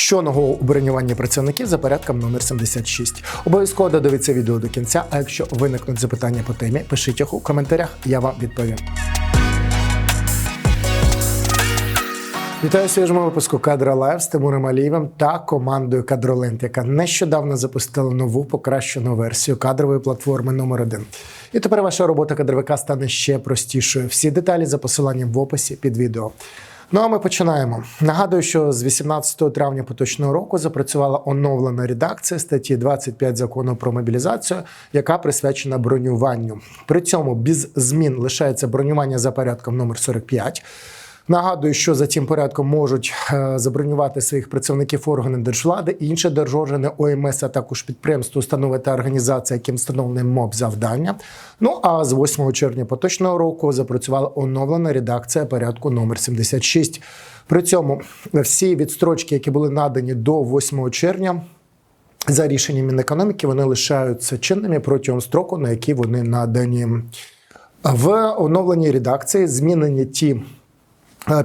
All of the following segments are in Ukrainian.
Що нового у бронюванні працівників за порядком номер 76. Обов'язково додивіться відео до кінця. А якщо виникнуть запитання по темі, пишіть їх у коментарях, я вам відповім. Вітаю свіжому випуску Кадра Лайв з Тимуром Алієвим та командою Кадроленд, яка нещодавно запустила нову покращену версію кадрової платформи номер 1 І тепер ваша робота кадровика стане ще простішою. Всі деталі за посиланням в описі під відео. Ну а ми починаємо. Нагадую, що з 18 травня поточного року запрацювала оновлена редакція статті 25 закону про мобілізацію, яка присвячена бронюванню. При цьому без змін лишається бронювання за порядком номер 45. Нагадую, що за цим порядком можуть е, забронювати своїх працівників органи держвлади, інші держоргани ОМС, а також підприємства, установи та організації, яким встановлене МОБ завдання. Ну а з 8 червня поточного року запрацювала оновлена редакція порядку номер 76. При цьому всі відстрочки, які були надані до 8 червня. За рішенням Мінекономіки вони лишаються чинними протягом строку, на який вони надані. В оновленій редакції змінені ті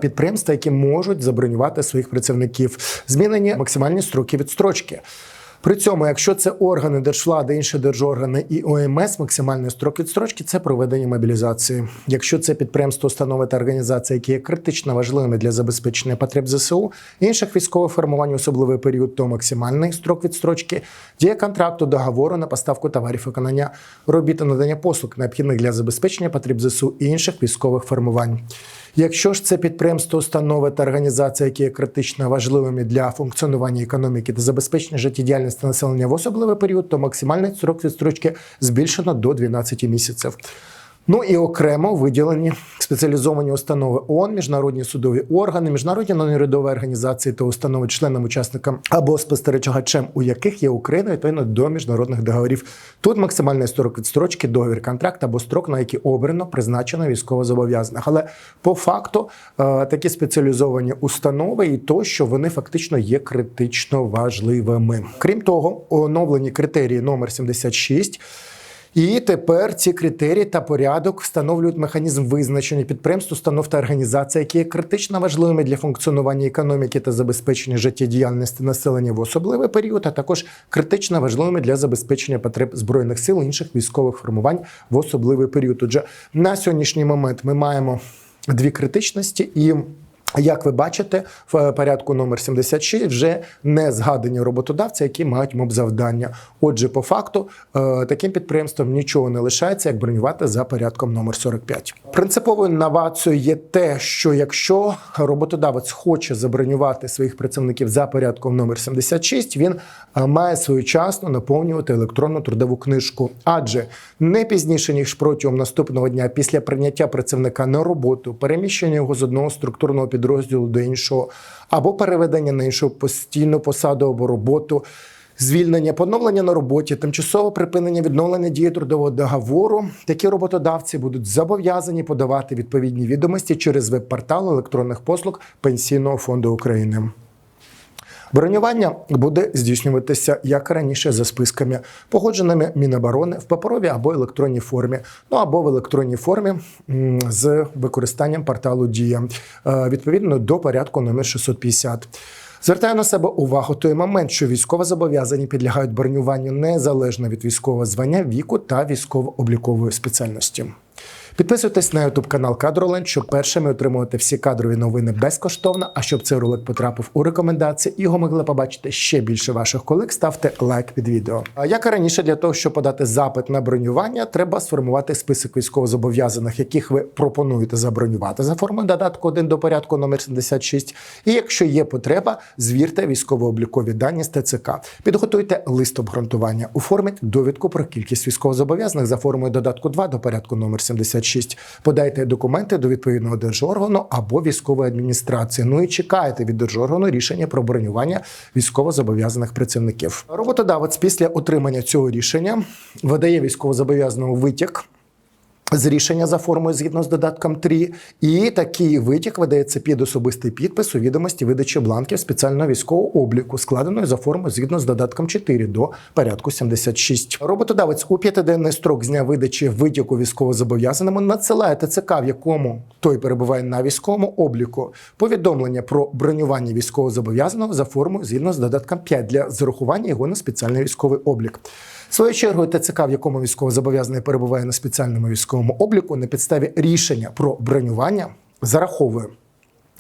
підприємства, які можуть забронювати своїх працівників. Змінені максимальні строки відстрочки. При цьому, якщо це органи держвлади, інші держоргани і ОМС, максимальний строк відстрочки це проведення мобілізації. Якщо це підприємство, установи та організації, які є критично важливими для забезпечення потреб ЗСУ, інших військових формувань, особливий період, то максимальний строк відстрочки діє контракту договору на поставку товарів виконання робіт та надання послуг, необхідних для забезпечення потреб ЗСУ і інших військових формувань. Якщо ж це підприємство, установи та організації, які є критично важливими для функціонування економіки та забезпечення життєдіяльності населення в особливий період, то максимальний срок відстрочки збільшено до 12 місяців. Ну і окремо виділені спеціалізовані установи ООН, міжнародні судові органи, міжнародні неурядові організації та установи членам, учасникам або спостерігачем, у яких є Україна відповідно до міжнародних договорів. Тут максимальний строк відстрочки, договір, контракт або строк, на який обрано призначено військовозобов'язаних. Але по факту е, такі спеціалізовані установи і то, що вони фактично є критично важливими. Крім того, оновлені критерії номер 76 і тепер ці критерії та порядок встановлюють механізм визначення підприємств, установ та організацій, які є критично важливими для функціонування економіки та забезпечення життєдіяльності населення в особливий період, а також критично важливими для забезпечення потреб збройних сил інших військових формувань в особливий період. Отже, на сьогоднішній момент ми маємо дві критичності і. Як ви бачите, в порядку номер 76 вже не згадані роботодавці, які мають моб-завдання. Отже, по факту е, таким підприємствам нічого не лишається, як бронювати за порядком номер 45. Принциповою новацією є те, що якщо роботодавець хоче забронювати своїх працівників за порядком номер 76, він е, має своєчасно наповнювати електронну трудову книжку, адже не пізніше ніж протягом наступного дня після прийняття працівника на роботу, переміщення його з одного структурного підрозділу до іншого, або переведення на іншу постійну посаду або роботу. Звільнення, поновлення на роботі, тимчасове припинення відновлення дії трудового договору. Такі роботодавці будуть зобов'язані подавати відповідні відомості через веб-портал електронних послуг Пенсійного фонду України. Бронювання буде здійснюватися як раніше за списками, погодженими Міноборони в паперовій або електронній формі, ну або в електронній формі з використанням порталу Дія е, відповідно до порядку номер 650. Звертаю на себе увагу той момент, що військовозобов'язані підлягають бронюванню незалежно від військового звання, віку та військово-облікової спеціальності. Підписуйтесь на YouTube канал Кадроленд, щоб першими отримувати всі кадрові новини безкоштовно. А щоб цей ролик потрапив у рекомендації, його могли побачити ще більше ваших колег, ставте лайк під відео. Як і раніше, для того, щоб подати запит на бронювання, треба сформувати список військовозобов'язаних, яких ви пропонуєте забронювати за формою додатку 1 до порядку номер 76. І якщо є потреба, звірте військово-облікові дані з ТЦК. Підготуйте лист обґрунтування, оформіть довідку про кількість військовозобов'язаних за формою додатку 2 до порядку номер 76. Подайте документи до відповідного держоргану або військової адміністрації. Ну і чекайте від держоргану рішення про бронювання військовозобов'язаних працівників. Роботодавець після отримання цього рішення видає військовозобов'язаному витяг з рішення за формою згідно з додатком 3, і такий витяг видається під особистий підпис у відомості видачі бланків спеціального військового обліку, складеної за формою згідно з додатком 4 до порядку 76. Роботодавець у п'ятиденний строк з дня видачі витяку військовозобов'язаному надсилає ТЦК, в якому той перебуває на військовому обліку, повідомлення про бронювання військовозобов'язаного за формою згідно з додатком 5 для зарахування його на спеціальний військовий облік. Своєю чергою ТЦК, в якому військовозобов'язаний перебуває на спеціальному військовому обліку, на підставі рішення про бронювання зараховує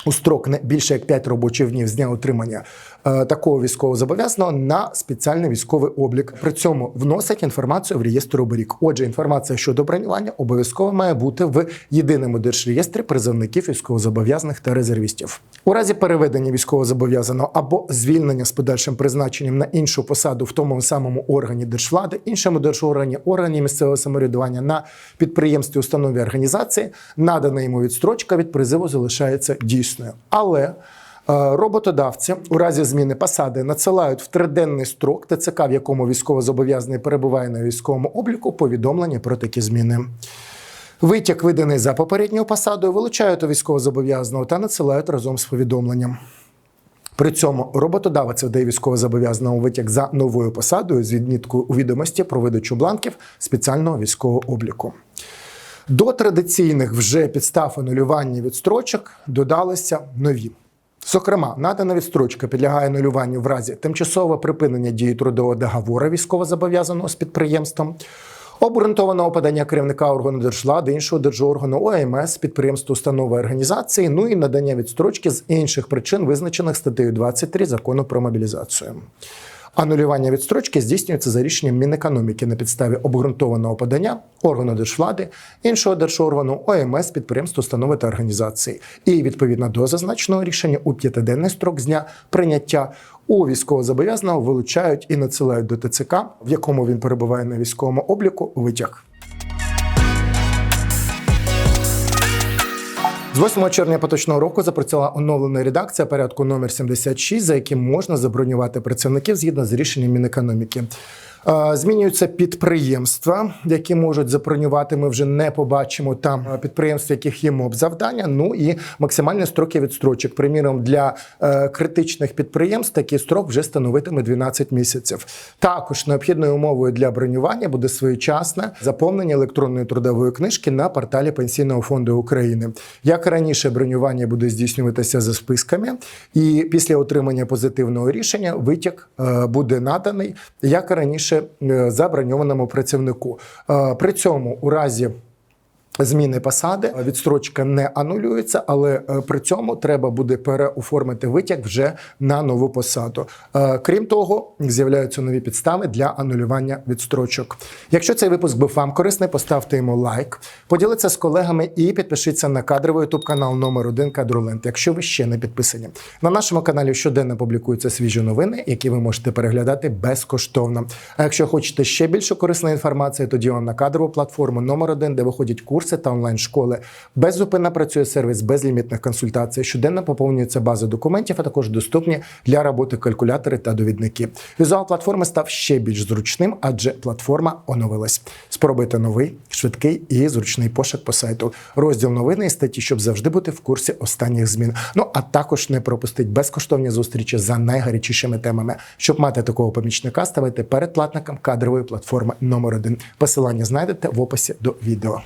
у строк не більше як 5 робочих днів з дня отримання е, такого військовозобов'язаного на спеціальний військовий облік. При цьому вносить інформацію в реєстр оберіг. Отже, інформація щодо бронювання обов'язково має бути в єдиному держреєстрі призовників військовозобов'язаних та резервістів. У разі переведення військовозобов'язаного або звільнення з подальшим призначенням на іншу посаду в тому самому органі держвлади, іншому держоргані, органі місцевого самоврядування на підприємстві, установі організації, надана йому відстрочка від призиву залишається дійсною. Але е, Роботодавці у разі зміни посади надсилають в триденний строк ТЦК, в якому військовозобов'язаний перебуває на військовому обліку, повідомлення про такі зміни. Витяг, виданий за попередньою посадою, вилучають у військовозобов'язаного та надсилають разом з повідомленням. При цьому роботодавець видає військовозобов'язаному витяг за новою посадою з відміткою у відомості про видачу бланків спеціального військового обліку. До традиційних вже підстав анулювання відстрочок додалися нові. Зокрема, надана відстрочка підлягає анулюванню в разі тимчасового припинення дії трудового договору військовозобов'язаного з підприємством, обґрунтованого подання керівника органу держвлади, іншого держоргану ОМС, підприємства, установи організації, ну і надання відстрочки з інших причин, визначених статтею 23 закону про мобілізацію. Анулювання відстрочки здійснюється за рішенням Мінекономіки на підставі обґрунтованого подання органу держвлади, іншого держоргану, ОМС, підприємств, установи та організації. І відповідно до зазначеного рішення у п'ятиденний строк з дня прийняття у військовозобов'язаного вилучають і надсилають до ТЦК, в якому він перебуває на військовому обліку, витяг. З 8 червня поточного року запрацювала оновлена редакція порядку номер 76, за яким можна забронювати працівників згідно з рішенням Мінекономіки. Е, Змінюються підприємства, які можуть забронювати. Ми вже не побачимо там е, підприємств, яких є МОБ завдання. Ну і максимальні строки відстрочок. Приміром, для е, критичних підприємств такий строк вже становитиме 12 місяців. Також необхідною умовою для бронювання буде своєчасне заповнення електронної трудової книжки на порталі Пенсійного фонду України. Як раніше, бронювання буде здійснюватися за списками, і після отримання позитивного рішення витяг буде наданий як раніше е, заброньованому працівнику. Е, При цьому у разі Зміни посади відстрочка не анулюється, але е, при цьому треба буде переоформити витяг вже на нову посаду. Е, Крім того, з'являються нові підстави для анулювання відстрочок. Якщо цей випуск був вам корисний, поставте йому лайк, поділіться з колегами і підпишіться на кадровий ютуб канал номер 1 Кадроленд, якщо ви ще не підписані. На нашому каналі щоденно публікуються свіжі новини, які ви можете переглядати безкоштовно. А якщо хочете ще більше корисної інформації, тоді вам на кадрову платформу номер 1 де виходять курси та онлайн-школи. Беззупинно працює сервіс безлімітних консультацій. Щоденно поповнюється база документів, а також доступні для роботи калькулятори та довідники. Візуал платформи став ще більш зручним, адже платформа оновилась. Спробуйте новий, швидкий і зручний пошук по сайту. Розділ новини і статті, щоб завжди бути в курсі останніх змін. Ну а також не пропустить безкоштовні зустрічі за найгарячішими темами. Щоб мати такого помічника, ставайте перед платником кадрової платформи номер 1 Посилання знайдете в описі до відео.